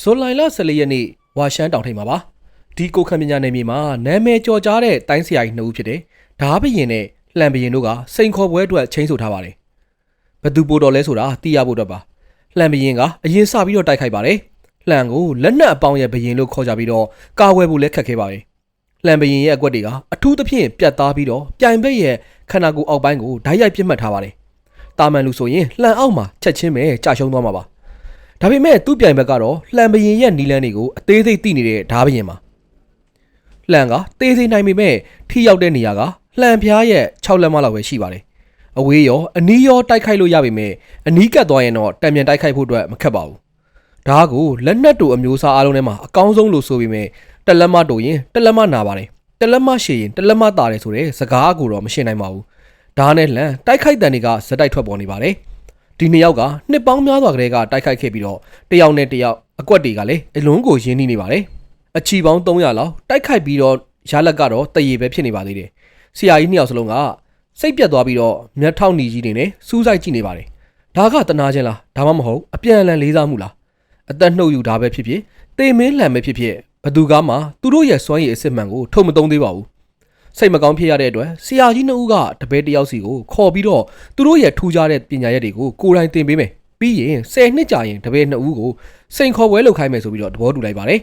ဇွန်လ14ရက်နေ့ဝါရှမ်းတောင်ထိပ်မှာပါဒီကိုခံပညာနယ်မြေမှာနာမည်ကျော်ကြားတဲ့တိုင်းဆရာကြီးနှစ်ဦးဖြစ်တဲ့ဓာဘရင်နဲ့လှံဘရင်တို့ကစိန်ခေါ်ပွဲအတွက်ချင်းဆိုထားပါတယ်ဘသူပို့တော်လဲဆိုတာသိရဖို့အတွက်ပါလှံဘရင်ကအရင်စပြီးတော့တိုက်ခိုက်ပါတယ်လှံကိုလက်နက်အပေါင်းရဲ့ဘရင်လို့ခေါ်ကြပြီးတော့ကာဝယ်ဖို့လည်းခက်ခဲပါတယ်လှံဘရင်ရဲ့အကွက်တွေကအထူးသဖြင့်ပြတ်သားပြီးတော့ပြိုင်ဘက်ရဲ့ခန္ဓာကိုယ်အောက်ပိုင်းကိုဓာတ်ရိုက်ပြစ်မှတ်ထားပါတယ်တာမန်လူဆိုရင်လှံအောက်မှာချက်ချင်းပဲကြာရှုံးသွားမှာပါ ဒါပေမဲ့သူ့ပြိုင်ဘက်ကတော့လှံပရင်ရဲ့နီလန်းတွေကိုအသေးစိတ်သိနေတဲ့ဓာဘရင်မှာလှံကသေးစိတ်နိုင်ပေမဲ့ထိရောက်တဲ့နေရာကလှံဖျားရဲ့6လက်မလောက်ပဲရှိပါတယ်အဝေးရောအနီးရောတိုက်ခိုက်လို့ရပေမဲ့အနီးကပ်သွားရင်တော့တံမြန်တိုက်ခိုက်ဖို့အတွက်မခက်ပါဘူးဓာကိုလက်နက်တူအမျိုးအစားအားလုံးထဲမှာအကောင်းဆုံးလို့ဆိုပေမဲ့တက်လက်မတူရင်တက်လက်မနာပါတယ်တက်လက်မရှိရင်တက်လက်မတာတယ်ဆိုတဲ့စကားကိုတော့မရှင်းနိုင်ပါဘူးဓာနဲ့လှံတိုက်ခိုက်တန်တွေကဇက်တိုက်ထွက်ပေါ်နေပါတယ် ဒီနှစ်ယောက်ကနှစ်ပေါင်းများစွာကလေးကတိုက်ခိုက်ခဲ့ပြီးတော့တယောက်နဲ့တယောက်အကွက်တွေကလည်းအလွန်ကိုရင်းနှီးနေပါတယ်။အချီပေါင်း300လောက်တိုက်ခိုက်ပြီးတော့ရလက်ကတော့တရေပဲဖြစ်နေပါသေးတယ်။ဆရာကြီးနှစ်ယောက်စလုံးကစိတ်ပြတ်သွားပြီးတော့မျက်ထောက်หนีကြီးနေနဲ့စူးစိုက်ကြည့်နေပါတယ်။ဒါကတနာချင်းလားဒါမှမဟုတ်အပြန်အလှန်လေးစားမှုလား။အသက်နှုတ်ယူတာပဲဖြစ်ဖြစ်တေမင်းလှန်ပဲဖြစ်ဖြစ်ဘသူကမှသူတို့ရဲ့စွမ်းရည်အစ်စ်မှန်ကိုထုံမသုံးသေးပါဘူး။ စိတ်မကောင်းဖြစ်ရတဲ့အတွက်ဆရာကြီးနှစ်ဦးကတပည့်တစ်ယောက်စီကိုခေါ်ပြီးတော့သူတို့ရဲ့ထူးခြားတဲ့ပညာရက်တွေကိုကိုယ်တိုင်သင်ပေးမယ်ပြီးရင်10နှစ်ကြာရင်တပည့်နှစ်ဦးကိုစိန်ခေါ်ပွဲလုပ်ခိုင်းမယ်ဆိုပြီးတော့သဘောတူလိုက်ပါတယ်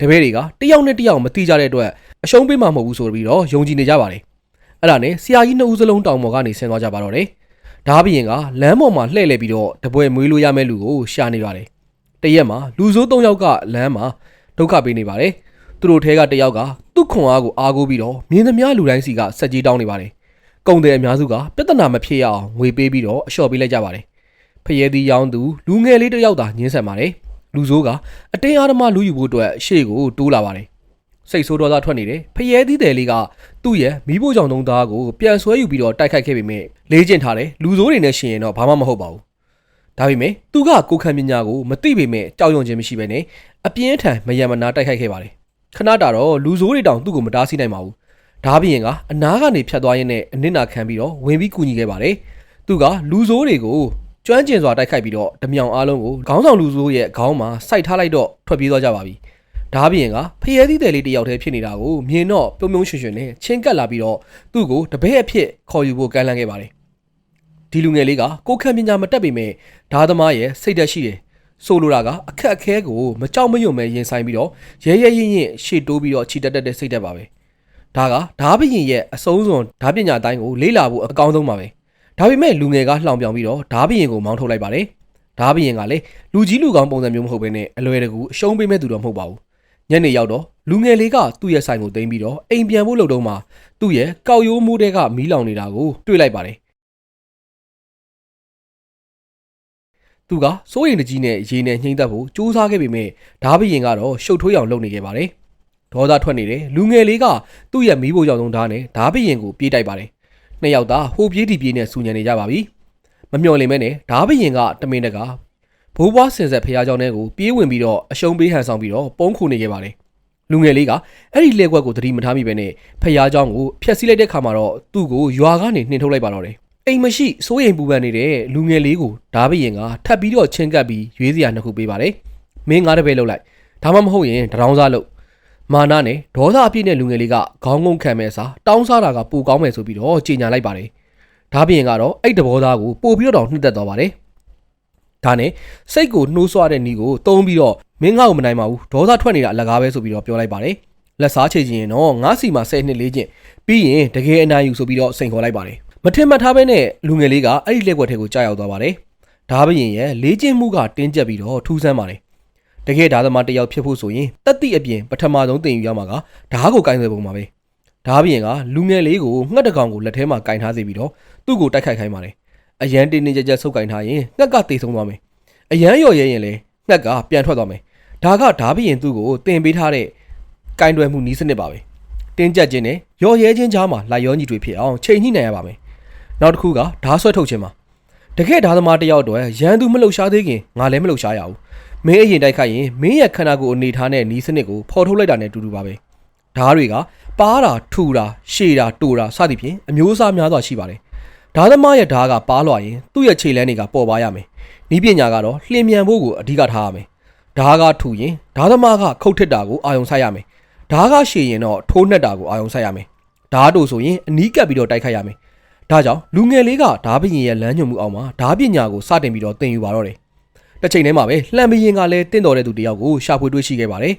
တပည့်တွေကတယောက်နဲ့တယောက်မတိကြတဲ့အတွက်အရှုံးပေးမှာမဟုတ်ဘူးဆိုပြီးတော့ယုံကြည်နေကြပါတယ်အဲ့ဒါနဲ့ဆရာကြီးနှစ်ဦးစလုံးတောင်ပေါ်ကနေဆင်းသွားကြပါတော့တယ်ဒါဘရင်ကလမ်းပေါ်မှာလှည့်လည်ပြီးတော့တပွဲမွေးလို့ရမယ့်လူကိုရှာနေပါတယ်တရက်မှာလူဆိုး၃ယောက်ကလမ်းမှာဒုက္ခပေးနေပါတယ်သူတို့ထဲကတယောက်က သူ့ခွန်အားကိုအားကိုးပြီးတော့မြင်းသမျှလူတိုင်းစီကစက်ကြီးတောင်းနေပါတယ်။ကုံတဲ့အများစုကပြဿနာမဖြစ်ရအောင်ငွေပေးပြီးတော့အလျှော့ပေးလိုက်ကြပါတယ်။ဖရဲသီးရောင်းသူလူငယ်လေးတစ်ယောက်သာညှင်းဆန်ပါတယ်။လူဆိုးကအတင်းအားဓမ္မလူယူဖို့အတွက်ရှေ့ကိုတိုးလာပါတယ်။စိတ်ဆိုးဒေါသထွက်နေတယ်။ဖရဲသီးတယ်လေးကသူ့ရဲ့မိဖို့ကြောင့်သုံးသားကိုပြန်ဆွဲယူပြီးတော့တိုက်ခိုက်ခဲ့ပေမဲ့လေးကျင့်ထားတယ်လူဆိုးတွေနဲ့ရှင်ရင်တော့ဘာမှမဟုတ်ပါဘူး။ဒါပေမဲ့သူကကိုခံပညာကိုမသိပေမဲ့ကြောက်ရွံ့ခြင်းမရှိဘဲနဲ့အပြင်းထန်မယံမနာတိုက်ခိုက်ခဲ့ပါတယ်။ ခဏတာတော့လူဆိုးတွေတောင်သူ့ကိုမတားဆီးနိုင်ပါဘူး။ဒါဘရင်ကအနားကနေဖြတ်သွားရင်းနဲ့အနစ်နာခံပြီးတော့ဝင်ပြီးကူညီခဲ့ပါတယ်။သူကလူဆိုးတွေကိုကျွမ်းကျင်စွာတိုက်ခိုက်ပြီးတော့ဓမြောင်အားလုံးကိုခေါင်းဆောင်လူဆိုးရဲ့ခေါင်းမှာစိုက်ထားလိုက်တော့ထွက်ပြေးသွားကြပါပြီ။ဒါဘရင်ကဖျဲသီးတယ်လေးတစ်ယောက်တည်းဖြစ်နေတာကိုမြင်တော့ပြုံးပြုံးရွှင်ရွှင်နဲ့ချင်းကပ်လာပြီးတော့သူ့ကိုတပည့်အဖြစ်ခေါ်ယူဖို့ကမ်းလှမ်းခဲ့ပါတယ်။ဒီလူငယ်လေးကကိုခံပညာမတက်ပေမဲ့ဓာသမားရဲ့စိတ်သက်ရှိတယ်။ ဆိုလိုတာကအခက်အခဲကိုမကြောက်မရွံ့ပဲရင်ဆိုင်ပြီးတော့ရဲရဲရင်ရင်ရှေ့တိုးပြီးတော့ခြိတက်တက်တဲ့စိတ်သက်ပါပဲ။ဒါကဓာဘရင်ရဲ့အဆုံးစွန်ဓာပညာတိုင်းကိုလေ့လာဖို့အကောင်းဆုံးပါပဲ။ဒါပေမဲ့လူငယ်ကလှောင်ပြောင်ပြီးတော့ဓာဘရင်ကိုမောင်းထုတ်လိုက်ပါတယ်။ဓာဘရင်ကလည်းလူကြီးလူကောင်းပုံစံမျိုးမဟုတ်ဘဲနဲ့အလွယ်တကူအရှုံးပေးမဲ့သူတော့မဟုတ်ပါဘူး။ညနေရောက်တော့လူငယ်လေးကသူ့ရဲ့ဆိုင်ကိုသိမ်းပြီးတော့အိမ်ပြန်ဖို့လုပ်တော့မှသူ့ရဲ့ကောက်ရိုးမိုးတဲကမီးလောင်နေတာကိုတွေ့လိုက်ပါတယ်။ သူကစိုးရိမ်တကြီးနဲ့ရေနဲ့နှိမ့်သက်ဖို့ကြိုးစားခဲ့ပေမဲ့ဓာဘရင်ကတော့ရှုပ်ထွေးအောင်လုပ်နေခဲ့ပါတယ်။ဒေါသထွက်နေတယ်လူငယ်လေးကသူ့ရဲ့မီးဖို့ကြောင့်သုံးဓာနဲ့ဓာဘရင်ကိုပြေးတိုက်ပါတယ်။နှစ်ယောက်သားဟိုပြေးဒီပြေးနဲ့ဆူညံနေကြပါပြီ။မမျှော်လင့်မဲနဲ့ဓာဘရင်ကတမင်တကာဘိုးဘွားဆင်ဆက်ဖရားကြောင့်တဲ့ကိုပြေးဝင်ပြီးတော့အရှုံးပေးဟန်ဆောင်ပြီးတော့ပုန်းခုနေခဲ့ပါတယ်။လူငယ်လေးကအဲ့ဒီလက်ကွက်ကိုသတိမထားမိပဲနဲ့ဖရားကြောင့်ကိုဖျက်ဆီးလိုက်တဲ့ခါမှာတော့သူ့ကိုရွာကနေနှင်ထုတ်လိုက်ပါတော့တယ် အိမ်မရှိစိုးရိမ်ပူပန်နေတဲ့လူငယ်လေးကိုဓာဘရင်ကထပ်ပြီးတော့ချင်းကပ်ပြီးရွေးစရာနှစ်ခုပေးပါတယ်။မင်းငါးတပည့်လောက်လိုက်ဒါမှမဟုတ်ရင်တရောင်းစားလို့မာနနဲ့ဒေါသအပြည့်နဲ့လူငယ်လေးကခေါင်းငုံခံမဲ့စားတောင်းစားတာကပူကောင်းမယ်ဆိုပြီးတော့ကြေညာလိုက်ပါတယ်။ဒါပြင်ကတော့အဲ့တဘောသားကိုပို့ပြီးတော့နှစ်သက်သွားပါတယ်။ဒါနဲ့စိတ်ကိုနှိုးဆွတဲ့နီကိုတုံးပြီးတော့မင်းငါ့ကိုမနိုင်ပါဘူးဒေါသထွက်နေတာအလကားပဲဆိုပြီးတော့ပြောလိုက်ပါတယ်။လက်စားချေချင်ရင်တော့ငါးစီမှာ10နှစ်လေးချင်းပြီးရင်တကယ်အနိုင်ယူဆိုပြီးတော့စိန်ခေါ်လိုက်ပါတယ်။ မထင်မှတ်ထားပဲနဲ့လူငယ်လေးကအဲ့ဒီလက်ွက်ထဲကိုကြာရောက်သွားပါတယ်။ဒါပြင်ရဲ့လေးချင်းမှုကတင်းကျပ်ပြီးတော့ထူးဆန်းပါတယ်။တကယ်ဓာသမားတစ်ယောက်ဖြစ်ဖို့ဆိုရင်တက်တိအပြင်ပထမဆုံးတင်ယူရမှာကဓာကိုကင်ဆယ်ပုံပါပဲဓာပြင်ကလူငယ်လေးကိုငှက်တကောင်ကိုလက်ထဲမှာကင်ထားစေပြီးတော့သူ့ကိုတိုက်ခိုက်ခိုင်းပါတယ်အရန်တင်းတင်းကြပ်ကြပ်ဆုပ်ကင်ထားရင်ငှက်ကတေဆုံးသွားမယ်အရန်ရော်ရဲရင်လည်းငှက်ကပြန်ထွက်သွားမယ်ဒါကဓာပြင်သူ့ကိုတင်ပေးထားတဲ့ကင်တွယ်မှုနီးစနစ်ပါပဲတင်းကြပ်ခြင်းနဲ့ရော်ရဲခြင်းကြားမှာလိုက်ရောညီတွေဖြစ်အောင်ချိန်ညှိနိုင်ရပါမယ် နောက်တစ်ခုကဓာဆွဲထုတ်ခြင်းပါတကယ်ဓာသမားတစ်ယောက်အတွက်ရန်သူမလှုပ်ရှားသေးခင်ငါလည်းမလှုပ်ရှားရဘူးမင်းအရင်တိုက်ခိုက်ရင်မင်းရဲ့ခန္ဓာကိုယ်အနေထားနဲ့နီးစနစ်ကိုဖော်ထုတ်လိုက်တာနဲ့တူတူပါပဲဓားတွေကပါးတာထူတာရှည်တာတိုတာစသဖြင့်အမျိုးအစားများစွာရှိပါတယ်ဓာသမားရဲ့ဓားကပါးလွှာရင်သူ့ရဲ့ခြေလမ်းတွေကပေါ်ပါရမယ်နီးပညာကတော့လျင်မြန်ဖို့ကိုအဓိကထားရမယ်ဓားကထူရင်ဓားသမားကခုတ်ထစ်တာကိုအာယုံဆိုင်ရမယ်ဓားကရှည်ရင်တော့ထိုးနှက်တာကိုအာယုံဆိုင်ရမယ်ဓားတို့ဆိုရင်အနီးကပ်ပြီးတော့တိုက်ခိုက်ရမယ် ဒါကြောင့်လူငယ်လေးကဓားပရင်ရဲ့လမ်းညွှန်မှုအောက်မှာဓားပညာကိုစတင်ပြီးတော့သင်ယူပါတော့တယ်တစ်ချိန်တည်းမှာပဲလှံပရင်ကလည်းတင့်တော်တဲ့သူတစ်ယောက်ကိုရှာဖွေတွေ့ရှိခဲ့ပါတယ်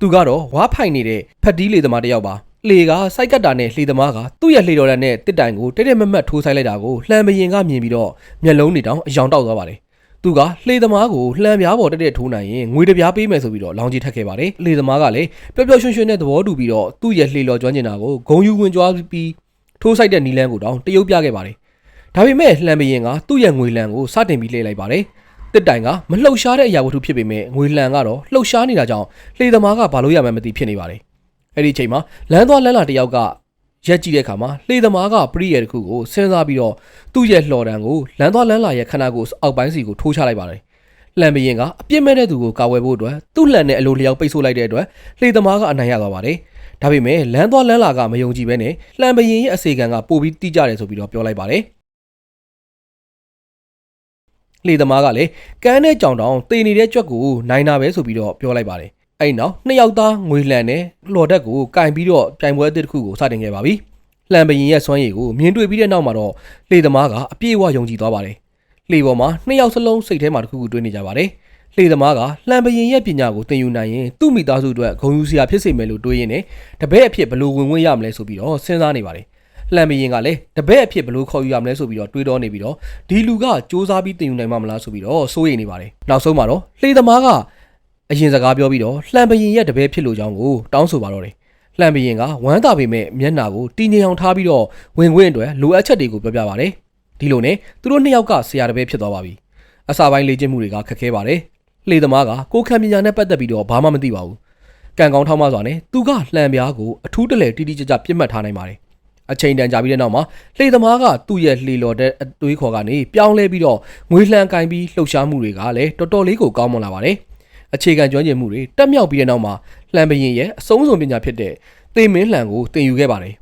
သူကတော့ဝါဖိုင်နေတဲ့ဖက်တီးလေသမားတစ်ယောက်ပါလေကစိုက်ကတ်တာနဲ့လှေသမားကသူ့ရဲ့လှေတော်တန်းနဲ့တစ်တိုင်ကိုတိတိမတ်မတ်ထိုးဆိုင်လိုက်တာကိုလှံပရင်ကမြင်ပြီးတော့မျက်လုံးတွေတောင်အယောင်တောက်သွားပါတယ်သူကလှေသမားကိုလှံပြားပေါ်တက်တက်ထိုးနိုင်ရင်ငွေတစ်ပြားပေးမယ်ဆိုပြီးတော့လောင်းကြီးထက်ခဲ့ပါတယ်လှေသမားကလည်းပျော်ပျော်ရွှင်ရွှင်နဲ့သဘောတူပြီးတော့သူ့ရဲ့လှေလော်ကျွမ်းကျင်တာကိုဂုံယူဝင်ကြွားပြီး ထိုးဆိုင်တဲ့နီလန်းကိုတောင်တရုပ်ပြခဲ့ပါတယ်ဒါပေမဲ့လှံပရင်ကသူ့ရဲ့ငွေလံကိုစတင်ပြီးလှည့်လိုက်ပါတယ်တစ်တိုင်ကမလှုပ်ရှားတဲ့အရာဝတ္ထုဖြစ်ပေမဲ့ငွေလံကတော့လှုပ်ရှားနေတာကြောင့်လှေသမားကဘာလို့ရမှန်းမသိဖြစ်နေပါတယ်အဲ့ဒီအချိန်မှာလမ်းသွားလမ်းလာတစ်ယောက်ကရက်ကြည့်တဲ့အခါမှာလှေသမားကပရိယေတစ်ခုကိုစဉ်းစားပြီးတော့သူ့ရဲ့လှော်တံကိုလမ်းသွားလမ်းလာရဲ့ခန္ဓာကိုယ်အောက်ပိုင်းစီကိုထိုးချလိုက်ပါတယ်လှန်ဘရင်ကအပြစ်မဲ့တဲ့သူကိုကာဝယ်ဖို့အတွက်သူ့လှန်နဲ့အလိုလျောက်ပိတ်ဆို့လိုက်တဲ့အတွက်လှေသမားကအနိုင်ရသွားပါတယ်။ ဒါပေမဲ့လမ်းသွားလမ်းလာကမယုံကြည်ဘဲနဲ့လှန်ဘရင်ရဲ့အစီကံကပိုပြီးတိကျတယ်ဆိုပြီးတော့ပြောလိုက်ပါတယ်။လှေသမားကလည်းကန်းတဲ့ကြောင်တောင်တေနေတဲ့ကြွက်ကိုနိုင်တာပဲဆိုပြီးတော့ပြောလိုက်ပါတယ်။အဲ့နောက်နှစ်ယောက်သားငွေလှန်နဲ့လော်တက်ကိုကင်ပြီးတော့ပြိုင်ပွဲအသစ်တစ်ခုကိုစတင်ခဲ့ပါပြီ။လှန်ဘရင်ရဲ့စွမ်းရည်ကိုမြင်တွေ့ပြီးတဲ့နောက်မှာတော့လှေသမားကအပြည့်အဝယုံကြည်သွားပါတယ်။လှေပေါ်မှာနှစ်ယောက်စလုံးစိတ်ထဲမှာတစ်ခုခုတွေးနေကြပါတယ်။ လှေသမားကလှံပရင်ရဲ့ပညာကိုသင်ယူနိုင်ရင်သူ့မိသားစုအတွက်ဂုဏ်ယူစရာဖြစ်စေမယ်လို့တွေးရင်းနဲ့တပည့်အဖြစ်ဘယ်လို့ဝင်ဝင်ရမလဲဆိုပြီးတော့စဉ်းစားနေပါတယ်။လှံပရင်ကလည်းတပည့်အဖြစ်ဘယ်လို့ခေါ်ယူရမလဲဆိုပြီးတော့တွေးတော့နေပြီးတော့ဒီလူကစူးစမ်းပြီးသင်ယူနိုင်မှာမလားဆိုပြီးတော့စိုးရိမ်နေပါတယ်။နောက်ဆုံးမှာတော့လှေသမားကအရင်စကားပြောပြီးတော့လှံပရင်ရဲ့တပည့်ဖြစ်လို့ကြောင်းကိုတောင်းဆိုပါတော့တယ်။လှံပရင်ကဝမ်းသာပေမဲ့မျက်နှာကိုတီငင်အောင်ထားပြီးတော့ဝင်ခွင့်အတွက်လိုအပ်ချက်တွေကိုပြောပြပါတယ်။ဒီလိုနဲ့သူတို့နှစ်ယောက်ကဆရာတပည့်ဖြစ်သွားပါပြီ။အစာပိုင်းလေ့ကျင့်မှုတွေကခက်ခဲပါတယ်။ လှေသမားကကိုယ်ခံပညာနဲ့ပတ်သက်ပြီးတော့ဘာမှမသိပါဘူး။ကံကောင်းထောက်မစွာနဲ့သူကလှံပြားကိုအထူးတလဲတိတိကျကျပြစ်မှတ်ထားနိုင်ပါတယ်။အချိန်တန်ကြာပြီးတဲ့နောက်မှာလှေသမားကသူ့ရဲ့လှေလော်တဲ့အတွေးခေါ်ကနေပြောင်းလဲပြီးတော့ငွေလှန်ကင်ပြီးလှုပ်ရှားမှုတွေကလည်းတော်တော်လေးကိုကောင်းမွန်လာပါတယ်။အခြေခံကျွမ်းကျင်မှုတွေတက်မြောက်ပြီးတဲ့နောက်မှာလှံပရင်ရဲ့အဆုံးစွန်ပညာဖြစ်တဲ့သေမင်းလှံကိုသင်ယူခဲ့ပါတယ်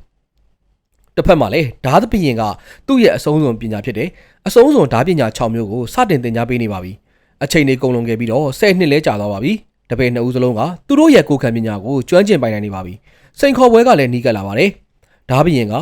။တစ်ဖက်မှာလည်းဓာတ်ပရင်ကသူ့ရဲ့အဆုံးစွန်ပညာဖြစ်တဲ့အဆုံးစွန်ဓာတ်ပညာ6မျိုးကိုစတင်သင်ကြားပေးနေပါပြီ။ အချိန်တွေကုန်လွန်ခဲ့ပြီးတော့10နှစ်လဲကြာသွားပါပြီ။တပည့်နှစ်ဦးစလုံးကသူတို့ရဲ့ကိုယ်ခံပညာကိုကျွမ်းကျင်ပိုင်နိုင်နေပါပြီ။စိန်ခေါ်ပွဲကလည်းနီးကပ်လာပါတယ်။ဓာတ်ပရင်က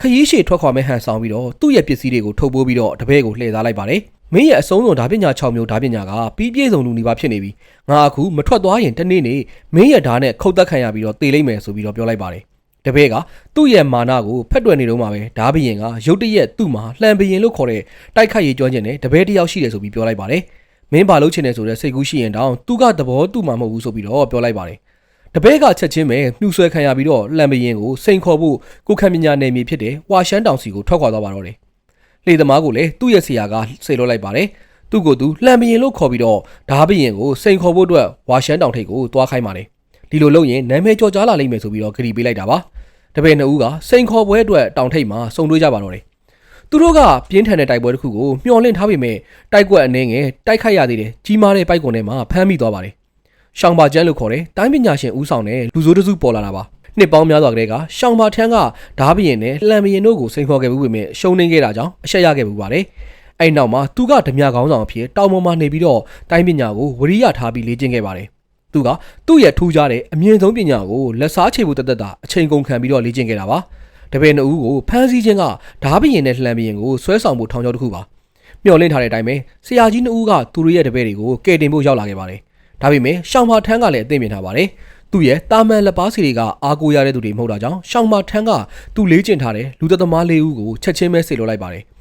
ခရီးရှည်ထွက်ခွာမဲ့ဟန်ဆောင်ပြီးတော့သူ့ရဲ့ပစ္စည်းတွေကိုထုတ်ပိုးပြီးတော့တပည့်ကိုလှည့်စားလိုက်ပါတယ်။မင်းရဲ့အဆုံးစွန်ဓာတ်ပညာ6မျိုးဓာတ်ပညာကပြီးပြည့်စုံလူနေပါဖြစ်နေပြီ။ငါအခုမထွက်သွားရင်တနေ့နေ့မင်းရဲ့ဓာတ်နဲ့ခုတ်သက်ခံရပြီးတော့တေလိမ့်မယ်ဆိုပြီးတော့ပြောလိုက်ပါတယ်။တပည့်ကသူ့ရဲ့မာနကိုဖက်တွယ်နေတော့မှပဲဓာတ်ပရင်ကရုတ်တရက်သူ့မှာလှံပရင်လို့ခေါ်တဲ့တိုက်ခိုက်ရေးကျွမ်းကျင်တဲ့တပည့်တစ်ယောက်ရှိတယ်ဆိုပြီးပြောလိုက်ပါတယ်။ မင်းဘာလုပ်ချင်တယ်ဆိုတဲ့စိတ်ကူးရှိရင်တောင်သူကသဘောတူမှာမဟုတ်ဘူးဆိုပြီးတော့ပြောလိုက်ပါတယ်။တပည့်ကချက်ချင်းပဲမြှူဆွဲခံရပြီးတော့လှံပရင်ကိုစိန်ခေါ်ဖို့ကိုခံပညာနယ်မြေဖြစ်တဲ့ဝါရှမ်းတောင်စီကိုထွက်ခွာသွားပါတော့တယ်။လေသမားကိုလည်းသူ့ရဲ့ဆရာကဆေလွတ်လိုက်ပါတယ်။သူ့ကိုယ်သူလှံပရင်လို့ခေါ်ပြီးတော့ဓားပရင်ကိုစိန်ခေါ်ဖို့အတွက်ဝါရှမ်းတောင်ထိပ်ကိုတွားခိုင်းပါတယ်။ဒီလိုလုပ်ရင်နာမည်ကျော်ကြားလာလိမ့်မယ်ဆိုပြီးတော့ဂရီပေးလိုက်တာပါ။တပည့်နှစ်ဦးကစိန်ခေါ်ပွဲအတွက်တောင်ထိပ်မှာစုံတွေ့ကြပါတော့တယ်။ သူတို့ကပြင်းထန်တဲ့တိုက်ပွဲတစ်ခုကိုမျှော်လင့်ထားပေမဲ့တိုက်ကွက်အနေငယ်တိုက်ခိုက်ရသေးတယ်ကြီးမားတဲ့ပိုက်ကွန်ထဲမှာဖမ်းမိသွားပါတယ်။ရှောင်းပါကျန်းလို့ခေါ်တဲ့တိုင်းပညာရှင်ဦးဆောင်တဲ့လူဆိုးတစုပေါ်လာတာပါ။နှစ်ပေါင်းများစွာကတည်းကရှောင်းပါထန်းကဓားပရင်နဲ့လှံပရင်တို့ကိုစိန်ခေါ်ခဲ့မှုပေမဲ့ရှုံးနေခဲ့တာကြောင့်အရှက်ရခဲ့မှုပါတယ်။အဲ့နောက်မှာသူကဓမြခေါင်းဆောင်အဖြစ်တောင်ပေါ်မှာနေပြီးတော့တိုင်းပညာကိုဝရိယထားပြီးလေ့ကျင့်ခဲ့ပါတယ်။သူကသူ့ရဲ့ထူးခြားတဲ့အမြင့်ဆုံးပညာကိုလက်စားချေဖို့တသက်တာအချိန်ကုန်ခံပြီးတော့လေ့ကျင့်ခဲ့တာပါ။ တပည့်နှစ်ဦးကိုဖမ်းဆီးခြင်းကဓားပရင်နဲ့လှံပရင်ကိုဆွဲဆောင်ဖို့ထောင်ချောက်တစ်ခုပါ။မျှော်လင့်ထားတဲ့အတိုင်းပဲဆရာကြီးနှစ်ဦးကသူတို့ရဲ့တပည့်တွေကိုကယ်တင်ဖို့ရောက်လာခဲ့ပါတယ်။ဒါပေမဲ့ရှောင်းပါထန်းကလည်းအသိမြင်ထားပါတယ်။သူ့ရဲ့တာမန်လက်ပါစီတွေကအားကိုးရတဲ့သူတွေမဟုတ်တာကြောင့်ရှောင်းပါထန်းကသူ့လေးကျင်ထားတဲ့လူသက်သမားလေးဦးကိုချက်ချင်းပဲဆေလွတ်လိုက်ပါတယ်။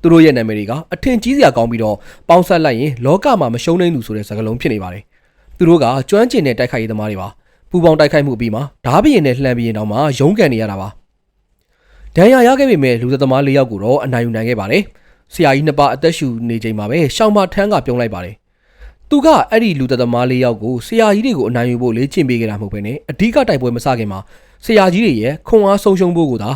သူတို့ရဲ့နာမည်တွေကအထင်ကြီးစရာကောင်းပြီးတော့ပေါင်းဆက်လိုက်ရင်လောကမှာမရှုံးနိုင်သူဆိုတဲ့စကားလုံးဖြစ်နေပါတယ်။သူတို့ကကျွမ်းကျင်တဲ့တိုက်ခိုက်ရေးသမားတွေပါ။ ပူပေါင်းတိုက်ခိုက်မှုအပြီးမှာဓားပရင်နဲ့လှမ်းပရင်တောင်မှရုန်းကန်နေရတာပါ။ဒဏ်ရာရခဲ့ပေမဲ့လူသက်သမား၄ယောက်ကိုတော့အနိုင်ယူနိုင်ခဲ့ပါတယ်။ဆရာကြီးနှစ်ပါးအသက်ရှူနေချိန်မှာပဲရှောင်းမထန်းကပြုံးလိုက်ပါတယ်။သူကအဲ့ဒီလူသက်သမား၄ယောက်ကိုဆရာကြီးတွေကိုအနိုင်ယူဖို့လေ့ကျင့်ပေးခဲ့တာမဟုတ်ဘဲနဲ့အဓိကတိုက်ပွဲမစခင်မှာဆရာကြီးတွေရဲ့ခွန်အားဆုံးရှုံးဖို့ကိုသာ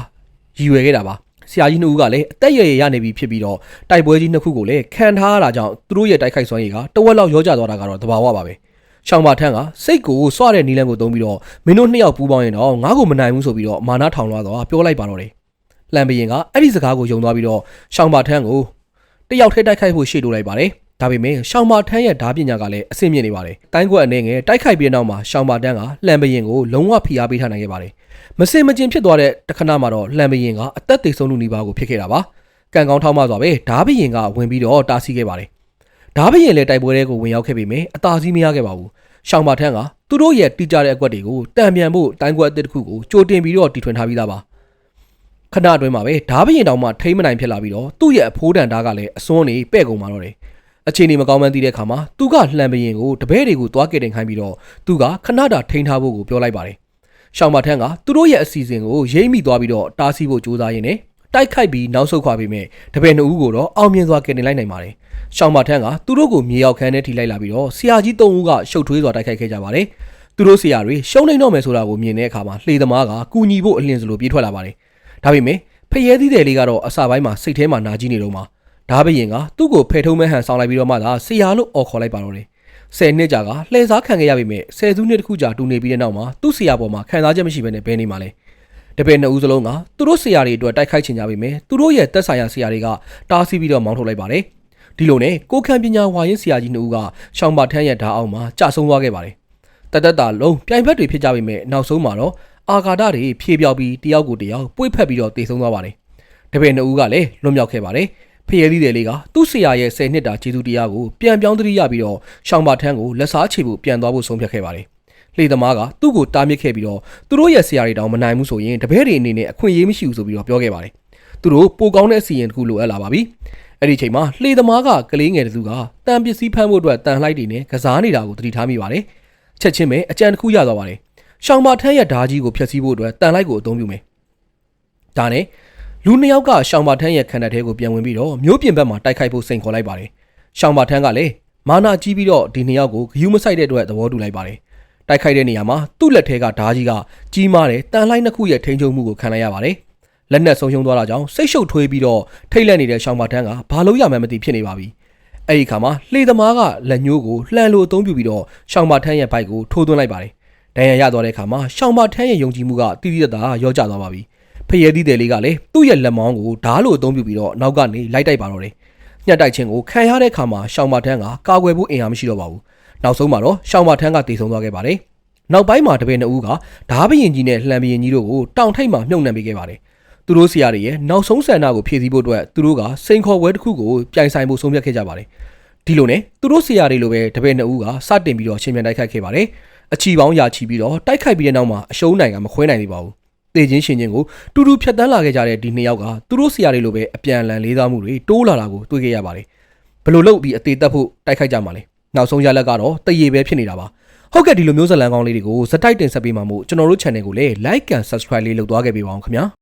ရည်ရွယ်ခဲ့တာပါ။ဆရာကြီးနှစ်ဦးကလည်းအသက်ရရရနေပြီဖြစ်ပြီးတော့တိုက်ပွဲကြီးနှစ်ခုကိုလည်းခံထားရတာကြောင့်သူတို့ရဲ့တိုက်ခိုက်စွမ်းရည်ကတဝက်လောက်ရောကျသွားတာကတော့သဘာဝပါပဲ။ ရှောင်းပါထန်းကစိတ်ကိုစွတဲ့နီလန်းကိုသုံးပြီးတော့မင်းတို့နှစ်ယောက်ပူးပေါင်းရင်တော့ငါ့ကိုမနိုင်ဘူးဆိုပြီးတော့မာနထောင်လွှားတော့ပြောလိုက်ပါတော့တယ်။လံပရင်ကအဲ့ဒီစကားကိုယုံသွားပြီးတော့ရှောင်းပါထန်းကိုတယောက်ထဲတိုက်ခိုက်ဖို့ရှေ့တိုးလိုက်ပါတယ်ဒါပေမဲ့ရှောင်းမာထန်းရဲ့ဓာပညာကလည်းအဆင့်မြင့်နေပါတယ်။တိုင်းကွက်အနေငယ်တိုက်ခိုက်ပြီးတဲ့နောက်မှာရှောင်းမာတန်းကလှန်ပရင်ကိုလုံးဝဖိအားပေးထားနိုင်ခဲ့ပါတယ်။မစင်မကျင်ဖြစ်သွားတဲ့တခဏမှာတော့လှန်ပရင်ကအသက်သေဆုံးလူနီးပါးကိုဖြစ်ခဲ့တာပါ။ကံကောင်းထောက်မှစွာပဲဓာပရင်ကဝင်ပြီးတော့တားဆီးခဲ့ပါတယ်။ ဓာပရင်လည်းတိုက်ပွဲတွေကိုဝင်ရောက်ခဲ့ပေမဲ့အသာစီးမရခဲ့ပါဘူး။ရှောင်းမာထန်းကသူတို့ရဲ့တီးကြတဲ့အကွက်တွေကိုတံပြန်ဖို့တိုင်းကွက်အသစ်တစ်ခုကိုကြိုတင်ပြီးတော့တီထွင်ထားပြီးသားပါ။ခဏအတွင်းမှာပဲဓာပရင်တောင်မှထိမ့်မနိုင်ဖြစ်လာပြီးတော့သူ့ရဲ့အဖိုးတန်ဓာကလည်းအစွန်းနေပဲ့ကုန်มาတော့တယ်။အခြေအနေမကောင်းမှန်းသိတဲ့အခါမှာသူကလှန်ပရင်ကိုတပည့်တွေကိုသွားကယ်တင်ခိုင်းပြီးတော့သူကခဏတာထိန်းထားဖို့ကိုပြောလိုက်ပါတယ်။ရှောင်းမထန်းကသူတို့ရဲ့အစီအစဉ်ကိုရိမ့်မိသွားပြီးတော့တားဆီးဖို့ကြိုးစားရင်းနဲ့တိုက်ခိုက်ပြီးနောက်ဆုတ်ခွာပြီးမြဲတပည့်နှစ်ဦးကိုတော့အောင်မြင်စွာကယ်တင်လိုက်နိုင်ပါတယ်။ ရှောင်းမထန်းကသူတို့ကိုမြေရောက်ခန်းထဲထိလိုက်လာပြီးတော့ဆရာကြီးသုံးဦးကရှုပ်ထွေးစွာတိုက်ခိုက်ခဲ့ကြပါတယ်။သူတို့ဆရာတွေရှုံးနေတော့မယ်ဆိုတာကိုမြင်တဲ့အခါမှာလှေသမားကကူညီဖို့အလင်းစလိုပြေးထွက်လာပါတယ်။ဒါပေမဲ့ဖျဲသီးတယ်လေးကတော့အစပိုင်းမှာစိတ်ထဲမှာနာကြီးနေတော့မှာဒါဘရင်ကသူ့ကိုဖယ်ထုံးမဲဟန်ဆောင်လိုက်ပြီးတော့မှသာဆရာလို့အော်ခေါ်လိုက်ပါတော့တယ်။ဆယ်နှစ်ကြာကလှည့်စားခံခဲ့ရပေမဲ့ဆယ်စုနှစ်တခုကြာတူနေပြီးတဲ့နောက်မှာသူ့ဆရာပေါ်မှာခံစားချက်မရှိဘဲနဲ့ဘဲနေမှာလဲ။တပည့်နှစ်ဦးစလုံးကသူတို့ဆရာတွေအတွက်တိုက်ခိုက်ချင်ကြပေမဲ့သူတို့ရဲ့တက်ဆိုင်ရာဆရာတွေကတားဆီးပြီးတော့မောင်းထုတ်လိုက်ပါတယ်။ ဒီလိုနဲ့ကိုခန့်ပညာဝါရင်ဆရာကြီးနှစ်ဦးကရှောင်းပါထန်းရဲ့ဓာတ်အောက်မှာကြာဆုံးသွားခဲ့ပါတယ်။တသက်တာလုံးပြိုင်ဘက်တွေဖြစ်ကြပေမဲ့နောက်ဆုံးမှာတော့အာဃာတတွေဖြေပြောက်ပြီးတယောက်ကိုတယောက်ပွေ့ဖက်ပြီးတော့တည်ဆုံးသွားပါတယ်။တပည့်နှစ်ဦးကလည်းလွတ်မြောက်ခဲ့ပါတယ်။ဖျဲသီးတယ်လေးကသူ့ဆရာရဲ့10နှစ်တာကျေးဇူးတရားကိုပြန်ပြောင်းသတိရပြီးတော့ရှောင်းပါထန်းကိုလက်စားချေဖို့ပြန်သွားဖို့ဆုံးဖြတ်ခဲ့ပါတယ်။လှေသမားကသူ့ကိုတားမြစ်ခဲ့ပြီးတော့သူတို့ရဲ့ဆရာတွေတောင်မနိုင်ဘူးဆိုရင်တပည့်တွေအနေနဲ့အခွင့်အရေးမရှိဘူးဆိုပြီးတော့ပြောခဲ့ပါတယ်။သူတို့ပိုကောင်းတဲ့အစီရင်တစ်ခုလိုအပ်လာပါပြီ။ အဲ့ဒီချိန်မှာလှေသမားကကလေးငယ်တစ်စုကတန်ပစ္စည်းဖမ်းဖို့အတွက်တန်လှိုက်တွေနဲ့ကစားနေတာကိုသတိထားမိပါတယ်။ချက်ချင်းပဲအကြံတစ်ခုရသွားပါတယ်။ရှောင်းပါထန်းရဲ့ဓာကြီးကိုဖျက်ဆီးဖို့အတွက်တန်လိုက်ကိုအသုံးပြုမယ်။ဒါနဲ့လူနှစ်ယောက်ကရှောင်းပါထန်းရဲ့ခန္ဓာထဲကိုပြန်ဝင်ပြီးတော့မျိုးပြင်ဘက်မှာတိုက်ခိုက်ဖို့စိန်ခေါ်လိုက်ပါတယ်။ရှောင်းပါထန်းကလည်းမာနာကြီးပြီးတော့ဒီနှစ်ယောက်ကိုဂယုမဆိုင်တဲ့အတွက်သဘောတူလိုက်ပါတယ်။တိုက်ခိုက်တဲ့နေရာမှာသူ့လက်ထဲကဓာကြီးကကြီးမားတဲ့တန်လိုက်နှစ်ခုရဲ့ထိန်းချုပ်မှုကိုခံလိုက်ရပါတယ်။ လက်နက်ဆုံးရှုံးသွားတာကြောင့်စိတ်ရှုပ်ထွေးပြီးတော့ထိတ်လန့်နေတဲ့ရှောင်းပါထန်းကဘာလို့ရမှန်းမသိဖြစ်နေပါပြီ။အဲ့ဒီခါမှာလှေသမားကလက်ညှိုးကိုလှန်လိုအသုံးပြုပြီးတော့ရှောင်းပါထန်းရဲ့ဘိုက်ကိုထိုးသွင်းလိုက်ပါတယ်။ဒဏ်ရာရသွားတဲ့အခါမှာရှောင်းပါထန်းရဲ့ယုံကြည်မှုကတိတိကျကျရောကျသွားပါပြီ။ဖျဲသီးတယ်လေးကလည်းသူ့ရဲ့လက်မောင်းကိုဓားလိုအသုံးပြုပြီးတော့နောက်ကနေလိုက်တိုက်ပါတော့တယ်။ညှက်တိုက်ခြင်းကိုခံရတဲ့အခါမှာရှောင်းပါထန်းကကာကွယ်ဖို့အင်အားမရှိတော့ပါဘူး။နောက်ဆုံးမှာတော့ရှောင်းပါထန်းကတည်ဆုံသွားခဲ့ပါတယ်။နောက်ပိုင်းမှာတပည့်နှစ်ဦးကဓားဘရင်ကြီးနဲ့လှံဘရင်ကြီးတို့ကိုတောင်ထိပ်မှာမြုပ်နှံပေးခဲ့ပါတယ်။ သူတို့ဆရာတွေရဲ့နောက်ဆုံးဆန္ဒကိုဖြည့်ဆည်းဖို့အတွက်သူတို့ကစိန်ခေါ်ပွဲတစ်ခုကိုပြိုင်ဆိုင်ဖို့ဆုံးဖြတ်ခဲ့ကြပါတယ်။ဒီလိုနဲ့သူတို့ဆရာတွေလိုပဲတပည့်နှစ်ဦးကစတင်ပြီးတော့ချင်းမြန်တိုက်ခိုက်ခဲ့ပါတယ်။အချီပေါင်းရာချီပြီးတော့တိုက်ခိုက်ပြီးတဲ့နောက်မှာအရှုံးနိုင်ကမခွဲနိုင်သေးပါဘူး။တေချင်းရှင်ချင်းကိုတူတူဖြတ်တန်းလာခဲ့ကြတဲ့ဒီနှစ်ယောက်ကသူတို့ဆရာတွေလိုပဲအပြန်အလှန်လေးစားမှုတွေတိုးလာတာကိုတွေ့ခဲ့ရပါတယ်။ဘယ်လိုလုပ်ပြီးအသေးသက်ဖို့တိုက်ခိုက်ကြမှာလဲ။နောက်ဆုံးရလက်ကတော့တရေပဲဖြစ်နေတာပါ။ဟုတ်ကဲ့ဒီလိုမျိုးဇာတ်လမ်းကောင်းလေးတွေကိုစတိုက်တင်ဆက်ပေးမှာမို့ကျွန်တော်တို့ channel ကိုလည်း like and subscribe လေးလုပ်သွားခဲ့ပေးပါအောင်ခင်ဗျာ။